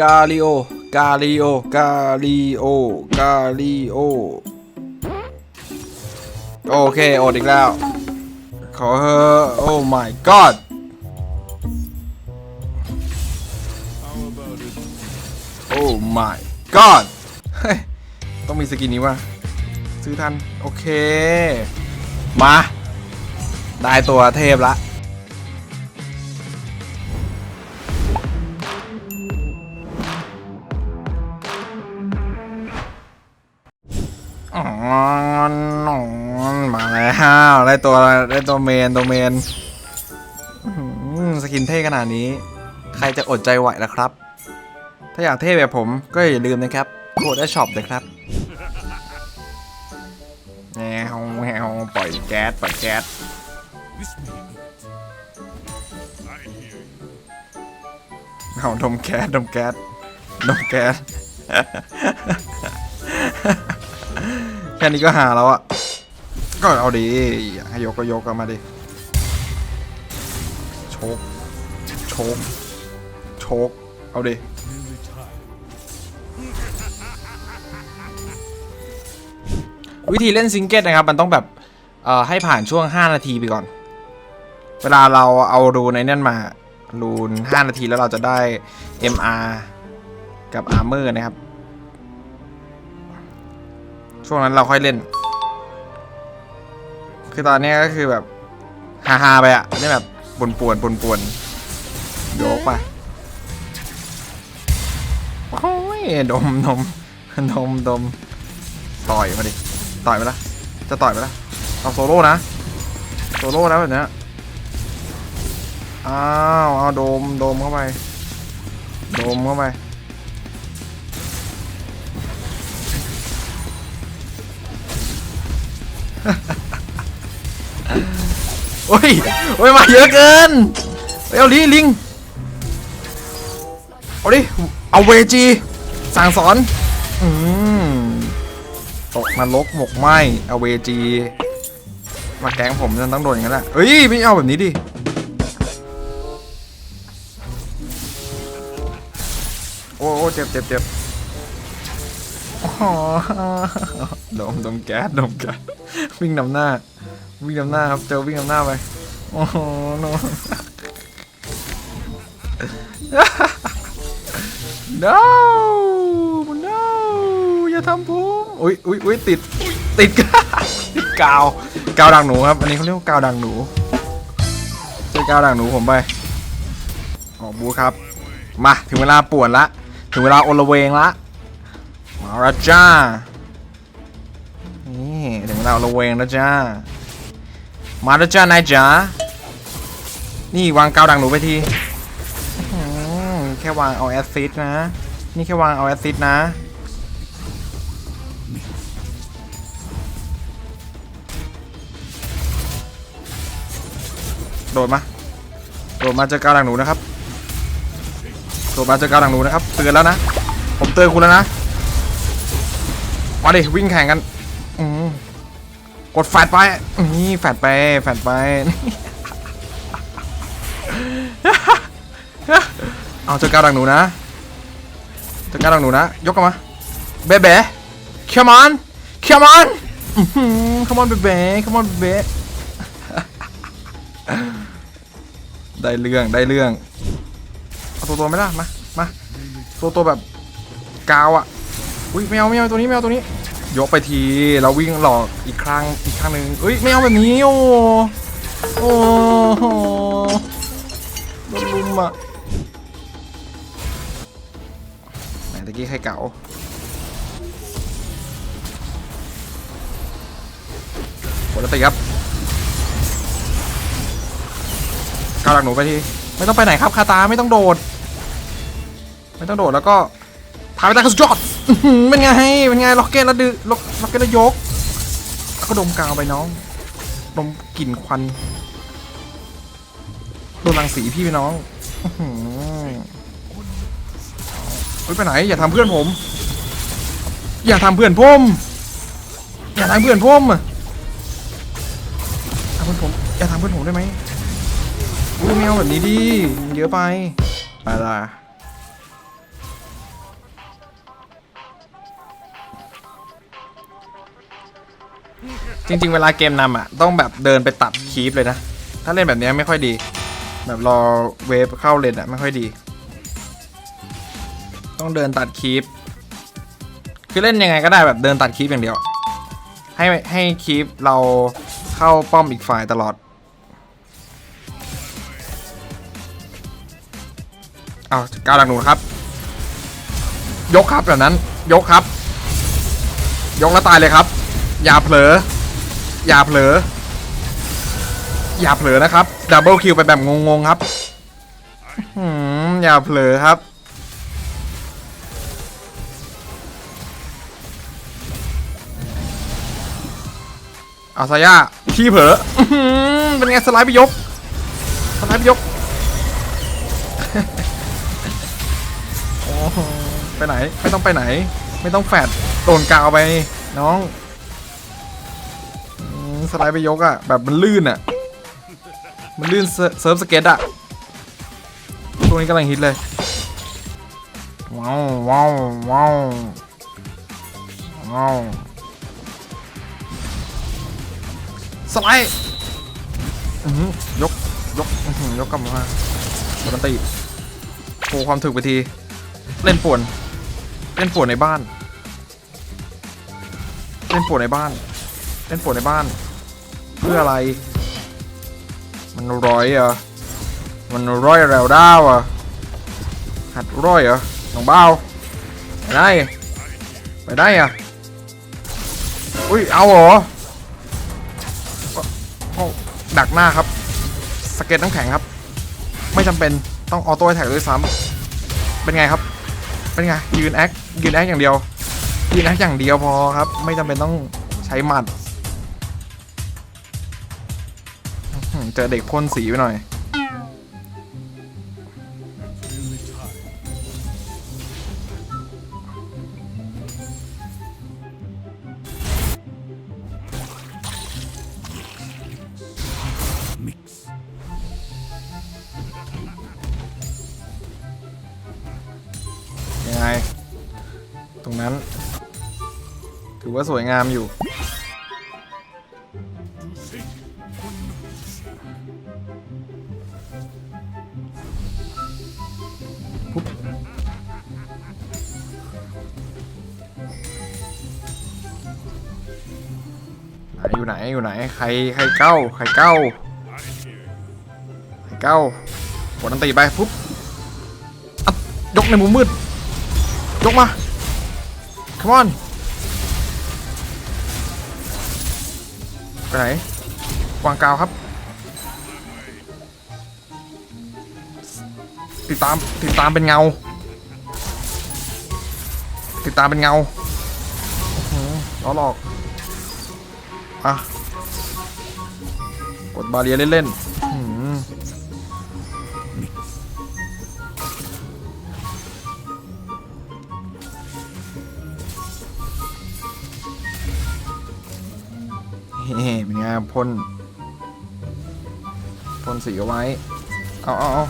กาลิโอกาลิโอกาลิโอกาลิโอโอเคอดอีกแล้ว ขอเฮอโอ้ my god โอ้ my god เฮ้ต้องมีสกินนี้ว่ะ ซื้อทัน โอเค มา ได้ตัวเทพละ มาแล้วได้ตัวได้ตัวเมนตัวเมนสกินเท่ขนาดนี้ ใครจะอดใจไหวล่ะครับ ถ้าอยากเท่แบบผมก็อย่าลืมนะครับโคดได้ช็อปเลยครับแงวแงวปล่อยแก๊สปล่อยแก๊สเอาดมแก๊สดมแก๊สดมแก๊สแค่นี้ก็หาแล้วอะ ก็เอาดีให้ยกก็ยกกันมาดิ โชกโชกโชกเอาดิวิธีเล่นซิงเกิลนะครับ มันต้องแบบให้ผ่านช่วง 5 นาทีไปก่อน เวลาเราเอารูในนั่นมารูน 5 นาทีแล้วเราจะได้ MR กับ Armor นะครับ ช่วงนั้นเราค่อยเล่น คือตอนนี้ก็คือแบบฮาฮาไปอะเล่แบบปวนปวนปวนปวนโยกไปโอ้ยดมดมดมดมต่อยมาดิต่อยไปละจะต่อยไปละเอาโซโล่นะโซโล่นะแบบเนี้ยอ้าวเอาโดมโดมเข้าไปโดมเข้าไป โอ้ยโอ้ยมาเยอะเกินเอาดิลิงเอาดิเอาเวจีสั่งสอนอืมตกนรกหมกไหมเอาเวจีมาแกงผมจะต้องโดนอย่างนั้นแหละเอ้ยไม่เอาแบบนี้ดิโอ้โอ้เจ็บเจ็บเจ็บอ๋อดมดมแก๊สดมแก๊สวิ่งนำหน้า วิ่งนำหน้าครับเจอวิ่งนำหน้าไปโอ้โห no no no อย่าทำผมอุ้ยอุ้ยอุ้ยติดติดกาวกาวด่างหนูครับอันนี้เขาเรียกว่ากาวด่างหนูใช้กาวด่างหนูผมไปออกบูครับมาถึงเวลาป่วนละถึงเวลาโอลเวงละมาละจ้านี่ถึงเวลาโอลเวงแล้วจ้า มาแล้วจ้านายจ๋า นี่วางกาวดังหนูไปทีแค่วางเอาแอซซิดนะ นี่แค่วางเอาแอซซิดนะ โดดมา โดดมาเจอกาวดังหนูนะครับ โดดมาเจอกาวดังหนูนะครับ เตือนแล้วนะ ผมเตือนคุณแล้วนะ มาดิวิ่งแข่งกัน อืม กดแฟดไป นี่แฟดไป แฟดไป เอาเจอกาวดังหนูนะเจอกาวดังหนูนะ ยกกันมา เบ๊ะเบ๊ะ come on come on อื้อหือ come on เบ๊ะเบ๊ะ come on เบ๊ะได้เรื่อง ได้เรื่อง เอาตัวตัวไม่ล่ะมา มา ตัวตัวแบบกาวอะ อุ้ยไม่เอาไม่เอาตัวนี้ไม่เอาตัวนี้ ยกไปทีแล้ววิ่งหลอกอีกครั้งอีกครั้งหนึ่งเอ้ยไม่เอาแบบนี้โอ้โอ้โหโดนลุมอะไหนตะกี้ใครเก่ากดแล้วติครับก้าวหลังหนูไปทีไม่ต้องไปไหนครับคาตาไม่ต้องโดด ไม่ต้องโดดแล้วก็พาไปได้สุดยอด เป็นไงเป็นไงล็อกเก็ตแล้วดื้อล็อกล็อกเก็ตแล้วยกก็ดมกาวไปน้องดมกลิ่นควันโดนรังสีพี่ไปน้องอื้อหือเฮ้ยไปไหน อย่าทำเพื่อนผม อย่าทำเพื่อนผมอย่าทำเพื่อนผมทำเพื่อนผมอย่าทำเพื่อนผมได้ไหมอุ้ยไม่เอาแบบนี้ดิเยอะไปไปละ จริง ๆ เวลาเกมนำอะต้องแบบเดินไปตัดคีปเลยนะ ถ้าเล่นแบบเนี้ยไม่ค่อยดี แบบรอเวฟเข้าเลนอะไม่ค่อยดี ต้องเดินตัดคีปคือเล่นยังไงก็ได้แบบเดินตัดคีปอย่างเดียว ให้ให้คีปเราเข้าป้อมอีกฝ่ายตลอดเอาก้าวหลังหนูครับ ยกครับแบบนั้น ยกครับ ยกแล้วตายเลยครับ อย่าเผลอ อย่าเผลอ อย่าเผลอนะครับ ดับเบิลคิวไปแบบงงๆครับอื้อย่าเผลอครับ เอาซาย่าขี้เผลอเป็นไงสไลด์ไปยก สไลด์ไปยกโอ้ไปไหน ไม่ต้องไปไหน ไม่ต้องแฟดโดนกาวไปน้อง สไลด์ไปยกอะแบบมันลื่นอะมันลื่นเซิร์ฟสเก็ตอะช่วงนี้กำลังฮิตเลย ว้าวว้าวว้าวว้าวสไลด์ยกยกยกกลับมาปกติโชว์ความถึกไปที เล่นป่วน เล่นป่วนในบ้าน เล่นป่วนในบ้าน เล่นป่วนในบ้าน เพื่ออะไร มันร้อยเหรอมันร้อยแล้วดาวอะหัดร้อยเหรอน้องเบ้าไปได้ไปได้อะอุ้ยเอาเหรอดักหน้าครับสเก็ตน้ำแข็งครับ ไม่จำเป็นต้องออโต้แท็กด้วยซ้ำเป็นไงครับ เป็นไงยืนแอคยืนแอคอย่างเดียวยืนแอคอย่างเดียวพอครับ ไม่จำเป็นต้องใช้หมัด เจอเด็กพ่นสีไปหน่อย ยังไง ตรงนั้น ถือว่าสวยงามอยู่ ไหนอยู่ไหนอยู่ไหนใครใครเก้าใครเก้าใครเก้ากดนันตีไปปุ๊บอัดยกในมุมมืดยกมา come on ไปไหนวางกาวครับติดตามติดตามเป็นเงา ติดตามเป็นเงาอ๋อหือล้อหลอก อะ กดบาเรียเล่นๆอื้อหือเฮ้เป็นไงพ่นพ่นสีเอาไว้ เอาเอาเอา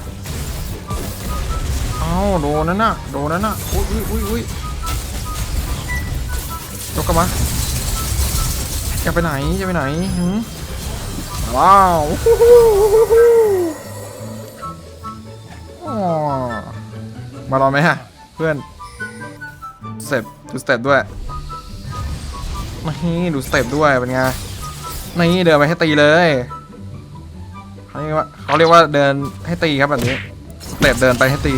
เอาโดนนั่นน่ะ โดนนั่นน่ะ อุ้ยอุ้ยอุ้ยอุ้ยยกกลับมา จะไปไหนจะไปไหนหืมว้าวฮู้ฮู้ฮู้ฮู้อ๋อมารอไหมฮะ เพื่อนสเต็ปดูสเต็ปด้วยนี่ดูสเต็ปด้วยเป็นไงนี่เดินไปให้ตีเลยเขาเรียกว่าเขาเรียกว่าเดินให้ตีครับแบบนี้สเต็ปเดินไปให้ตี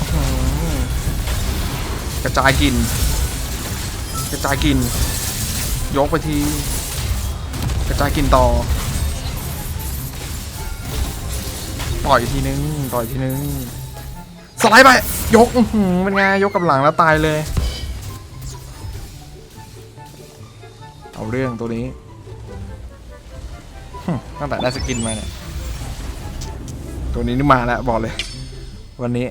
อื้อหือกระจายกลินก ระจายกลิน ยกไปที กระจายกลินต่อ ต่อยทีนึง ต่อยทีนึง สไลด์ไป ยกอื้อหือเป็นไง ยกกับหลังแล้วตายเลย เอาเรื่องตัวนี้ ตั้งแต่ได้สกินมาเนี่ย ตัวนี้นี่มาแล้วบอกเลย วันนี้